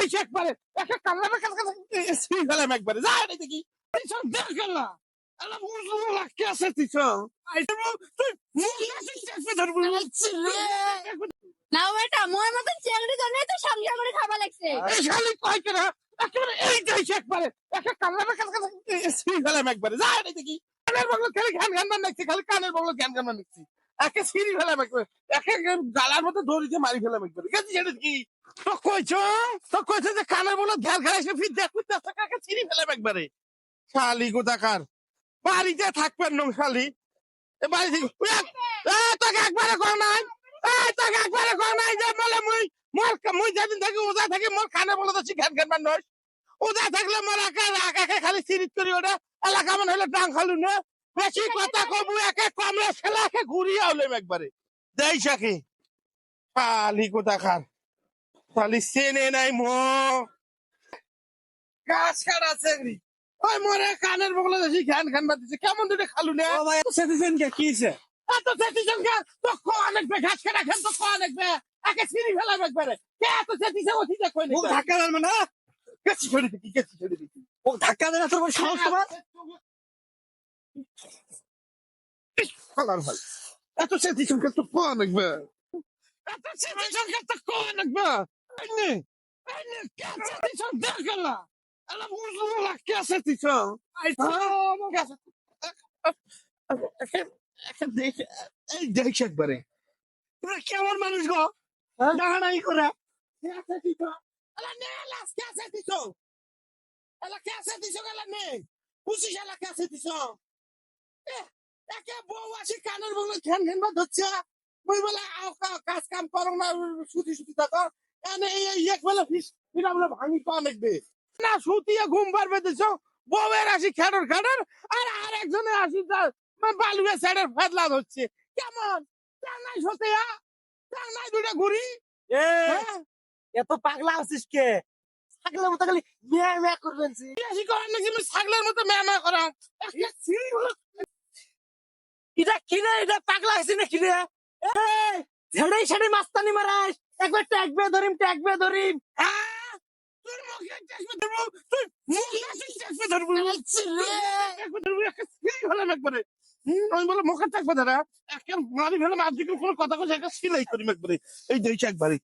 যাইছে একবারে। একটা কান্নার কাছে ফেলাম একবারে। যা এটা দেখি। এইসব দেখেন না। বেটা মোর মতন চেংড়ি জন্যই তো সংসার করে খাওয়া লাগছে। শালি কয় কেনা? একেবারে এই যাইছে একবারে। একটা কান্নার কাছে সিঁড়ি একবারে। যা এটা দেখি। কানের বগলো খালি ঘ্যান ঘ্যান মান খালি কানের বগলো ঘ্যান ঘ্যান নাচছি একে সিঁড়ি ফেলাম একবারে একে গালার মধ্যে দড়িতে মারি ফেলাম একবারে গেছি সেটা কি? তো কইছ তো কইছ যে কানের বগলো ঘ্যান ঘ্যান এসে ফির দেখ কাকে সিঁড়ি ফেলাম একবারে শালি কোথাকার? বাড়িতে থাকবেন নং শালি। এ বাড়ি থেকে তোকে একবারে কর নাই? তোকে একবারে কর নাই যে বলে মুই মোর মুই যেদিন থাকি ওজা থাকি মোর কানে বলে তো ঘ্যান ঘ্যান মান নয় ওজা থাকলে মোর একা একাকে খালি সিরিজ করি ওটা। এলাকা মানে হলে ডাং খালু না? বেশি কথা কবু একে কমলে ছেলেকে ঘুরিয়ে আউলেম একবারে। দেই সাকি খালি কোথা খার খালি সেনে নাই মো। গাছ কাটা চেংড়ি। ওই মোরে কানের বগলে দেখি ঘ্যান ঘ্যান বাদিছে কেমন দুটো খালু না? ও ভাই এত সেদিন কে? কি হইছে? এত সেটি সঙ্গে তো কো অনেক বে ঘাস কাটা খেন তো কো অনেক বে একে সিঁড়ি ফেলাম একবারে। কে এত সেটি সে ওঠি দেখো ও ধাক্কা দেন মানে? কেছি ছেড়ে দিবি কেছি ছেড়ে দিবি। ও ধাক্কা দেন তোর সাহস তোমার? খালার ভাই এত সেটি সঙ্গে তো কো অনেক বে এত সেটি সঙ্গে তো কো অনেক বে এনে এনে কে সেটি সঙ্গে দেখেন না আলা মুজুর লাগতে আছে সেটি সঙ্গে আই তো গেছে একে দেখে এই দেখছে একবারে তোমরা কেমন মানুষ গো? ডাহানাই করে ¿Qué haces, Tito? ¡A la nelas! ¿Qué haces, Tito? ¡A একে বউ আসি কানের বগলে ঘ্যান ঘ্যান হচ্ছে। বই বলে কাজ কাম করো না সুতি সুতি থাকো। এক বেলা ফিস ফিরা বলে ভাঙি কম দেখবে না সুতিয়া ঘুম পারবে দিছ বউয়ের আসি খেডর খেডর আর আর একজনের আসি বালুয়ে সাইডের ফেদলা হচ্ছে। কেমন? টাঙ্গাই সতিয়া? টাঙ্গাই দুটা ঘুরি এ হ্যাঁ? এত পাগলা আছিস কে? ছাগলের মতো খালি মিয়া মিয়া করবেন সি। বেশি করার নাকি আমি ছাগলের মতো করাম। একটা সিঁড়ি হলো এটা কি রে? এটা পাগলা আছিস না কি রে? এই ঝেড়াই ছেড়ে মাস্তানি মারাস। একবার ট্যাগবে ধরিম ট্যাগবে ধরিম! তোর মুখে দেখবে ধরবো? তুই মুখ ধরবো? হলাম একবারে। আমি বলে মুখে থাকবে দাদা একটা মারি ফেলাম আর দিকে কোনো কথা কথা একটা সিলাই করিম একবারে। এই দেখছি একবারে।